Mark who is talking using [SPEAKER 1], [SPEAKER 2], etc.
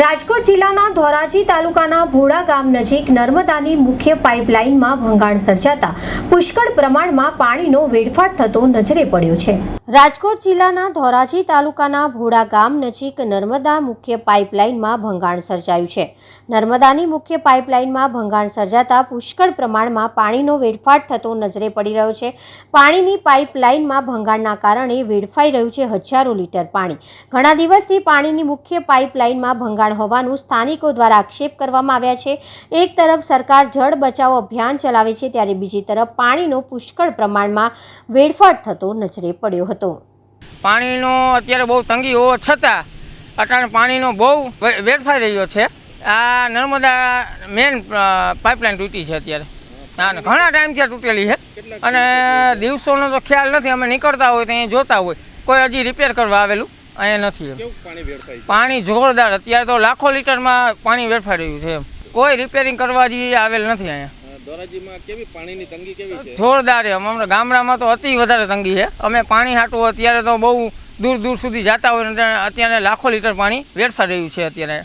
[SPEAKER 1] રાજકોટ જિલ્લાના ધોરાજી તાલુકાના ભોડા ગામ નજીક નર્મદાની મુખ્ય પાઇપલાઇનમાં ભંગાણ સર્જાતા પુષ્કળ પ્રમાણમાં પાણીનો વેડફાટ થતો નજરે પડ્યો છે. રાજકોટ જિલ્લાના ધોરાજી તાલુકાના ભોળા ગામ નજીક નર્મદા મુખ્ય પાઇપલાઇનમાં ભંગાણ સર્જાયું છે. નર્મદાની મુખ્ય પાઇપલાઇનમાં ભંગાણ સર્જાતા પુષ્કળ પ્રમાણમાં પાણીનો વેડફાટ થતો નજરે પડી રહ્યો છે. પાણીની પાઇપલાઇનમાં ભંગાણના કારણે વેડફાઈ રહ્યું છે હજારો લીટર પાણી. ઘણા દિવસથી પાણીની મુખ્ય પાઇપલાઇનમાં ભંગાણ હોવાનું સ્થાનિકો દ્વારા આક્ષેપ કરવામાં આવ્યા છે. એક તરફ સરકાર જળ બચાવો અભિયાન ચલાવે છે ત્યારે બીજી તરફ પાણીનો પુષ્કળ પ્રમાણમાં વેડફાટ થતો નજરે પડ્યો હતો.
[SPEAKER 2] પાણીનો અત્યારે બહુ તંગી હોવા છતાં અત્યારે પાણીનો બહુ વેડફાઈ રહ્યો છે. આ નર્મદા મેન પાઇપલાઇન તૂટી છે અત્યારે. ને ઘણા ટાઈમથી તૂટેલી છે. અને દિવસોનો તો ખ્યાલ નથી, અમે નીકળતા હોય તો અહીંયા જોતા હોય. કોઈ હજી રિપેર કરવા આવેલું? અહીંયા નથી
[SPEAKER 3] પાણી છે?
[SPEAKER 2] જોરદાર. અત્યારે તો લાખો લીટરમાં પાણી વેડફાઈ રહ્યું છે એમ. કોઈ રિપેરિંગ કરવા જેવી આવેલ નથી અહીંયા.
[SPEAKER 3] છે?
[SPEAKER 2] જોરદાર એમ. અમારા ગામડામાં તો અતિ વધારે તંગી છે. અમે પાણી હાટું અત્યારે તો બહુ દૂર દૂર સુધી જતા હોય અત્યારે લાખો લીટર પાણી વેડફાઈ રહ્યું છે અત્યારે.